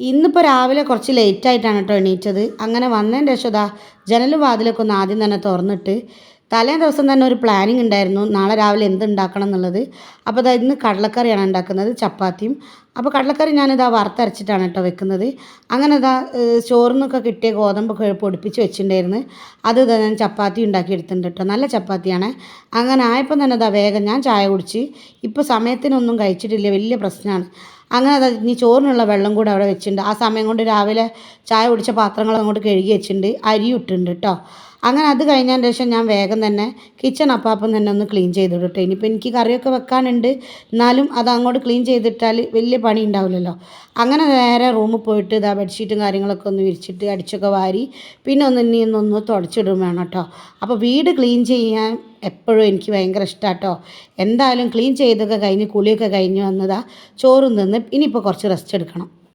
ഇന്നിപ്പോൾ രാവിലെ കുറച്ച് ലേറ്റായിട്ടാണ് കേട്ടോ എണീറ്റത്. അങ്ങനെ വന്നതിന്റെ ശേഷം ഇതാ ജനലും വാതിലൊക്കെ ഒന്ന് ആദ്യം തന്നെ തുറന്നിട്ട് തലേ ദിവസം തന്നെ ഒരു പ്ലാനിങ് ഉണ്ടായിരുന്നു. നാളെ രാവിലെ എന്ത് ഉണ്ടാക്കണം എന്നുള്ളത്. അപ്പോൾ അതായത് ഇന്ന് കടലക്കറിയാണ് ഉണ്ടാക്കുന്നത്. ചപ്പാത്തിയും അപ്പോൾ കടലക്കറി ഞാനിതാ വറുത്തരച്ചിട്ടാണ് കേട്ടോ വെക്കുന്നത്. അങ്ങനെ ഇതാ ചോറിനൊക്കെ കിട്ടിയ ഗോതമ്പൊക്കെ പൊടിപ്പിച്ച് വെച്ചിട്ടുണ്ടായിരുന്നു. അത് ഞാൻ ചപ്പാത്തി ഉണ്ടാക്കി എടുത്തിട്ടുണ്ട് കേട്ടോ. നല്ല ചപ്പാത്തിയാണ്. അങ്ങനെ ആയപ്പോൾ തന്നെ ഇതാ വേഗം ഞാൻ ചായ കുടിച്ച് ഇപ്പോൾ സമയത്തിനൊന്നും കഴിച്ചിട്ടില്ല. വലിയ പ്രശ്നമാണ്. അങ്ങനെ അതാ ഇനി ചോറിനുള്ള വെള്ളം കൂടെ അവിടെ വെച്ചിട്ടുണ്ട്. ആ സമയം കൊണ്ട് രാവിലെ ചായ കുടിച്ച പാത്രങ്ങൾ അങ്ങോട്ട് കഴുകി വെച്ചിട്ടുണ്ട്. അരി ഇട്ടിട്ടുണ്ട് കേട്ടോ. അങ്ങനെ അത് കഴിഞ്ഞതിന് ശേഷം ഞാൻ വേഗം തന്നെ കിച്ചൺ അപ്പാപ്പം തന്നെ ഒന്ന് ക്ലീൻ ചെയ്തിടും കേട്ടോ. ഇനിയിപ്പോൾ എനിക്ക് കറിയൊക്കെ വെക്കാനുണ്ട്. എന്നാലും അത് അങ്ങോട്ട് ക്ലീൻ ചെയ്തിട്ടാൽ വലിയ പണി ഉണ്ടാവില്ലല്ലോ. അങ്ങനെ നേരെ റൂമിൽ പോയിട്ട് ഇതാ ബെഡ്ഷീറ്റും കാര്യങ്ങളൊക്കെ ഒന്ന് വിരിച്ചിട്ട് അടിച്ചൊക്കെ വാരി പിന്നെ ഒന്ന് ഇനി ഒന്നൊന്ന് തുടച്ചിടും വേണം കേട്ടോ. അപ്പോൾ വീട് ക്ലീൻ ചെയ്യാൻ എപ്പോഴും എനിക്ക് ഭയങ്കര ഇഷ്ടമാണ് കേട്ടോ എന്തായാലും ക്ലീൻ ചെയ്തൊക്കെ കഴിഞ്ഞ് കുളിയൊക്കെ കഴിഞ്ഞ് വന്നതാ ചോറും തിന്ന് ഇനിയിപ്പോൾ കുറച്ച് റെസ്റ്റ് എടുക്കണം.